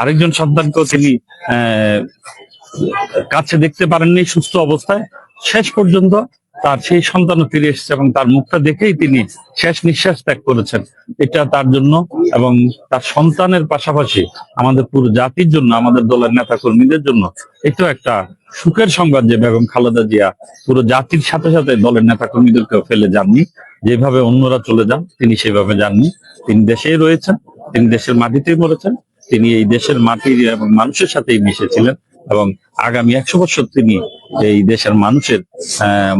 আরেকজন সন্তানকেও তিনি কাছে দেখতে পারেননি সুস্থ অবস্থায়। শেষ পর্যন্ত তার সেই সন্তানও ফিরে এসেছে এবং তার মুখটা দেখেই তিনি শেষ নিঃশ্বাস ত্যাগ করেছেন। এটা তার জন্য এবং তার সন্তানের পাশাপাশি আমাদের পুরো জাতির জন্য, আমাদের দলের নেতা কর্মীদের জন্য এটাও একটা সুখের সংবাদ যে বেগম খালেদা জিয়া পুরো জাতির সাথে সাথে দলের নেতা কর্মীদেরকেও ফেলে যাননি। যেভাবে অন্যরা চলে যান, তিনি সেভাবে যাননি। তিনি দেশেই রয়েছেন, তিনি দেশের মাটিতেই মরেছেন। তিনি এই দেশের মাটির এবং মানুষের সাথেই মিশেছিলেন এবং আগামী একশো বছর তিনি এই দেশের মানুষের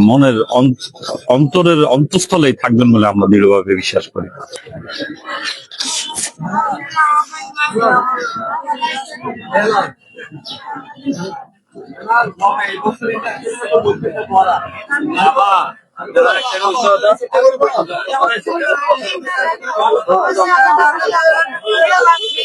মনের অন্ত- অন্তরের অন্তঃস্থলেই থাকবেন বলে আমরা দৃঢ়ভাবে বিশ্বাস করি।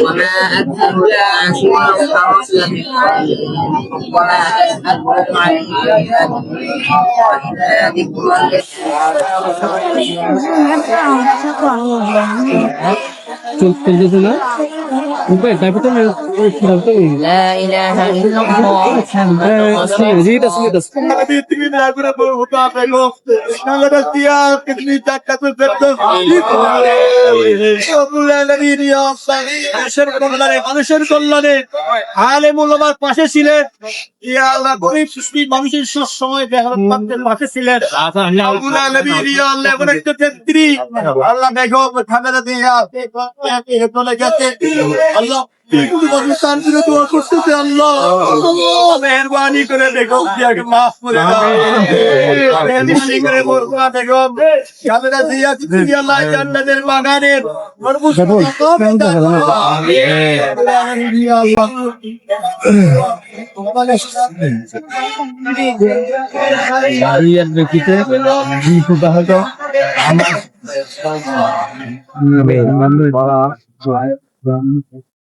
وما أكل عشيرة حرسة وما أكل معينة إلا ذكر لك চলতে তুলতেছে না? মানুষের কল্যাণে আলে মূল্যবার পাশে ছিলেন ইয়া গরিব সুস্থি মানুষের সব সময় দেহের পাশে ছিলেন আল্লাহ ইয়া বেগম খালেদা জিয়া চলে গেছে আল্লাহ তার জন্য দোয়া করতেছে আল্লাহ। মেহরবানি করে জিয়াকে মাফ করে দাও মেহরবানি জিয়া আল্লাহ জান্নাতের বাগানের আমার gurguramu.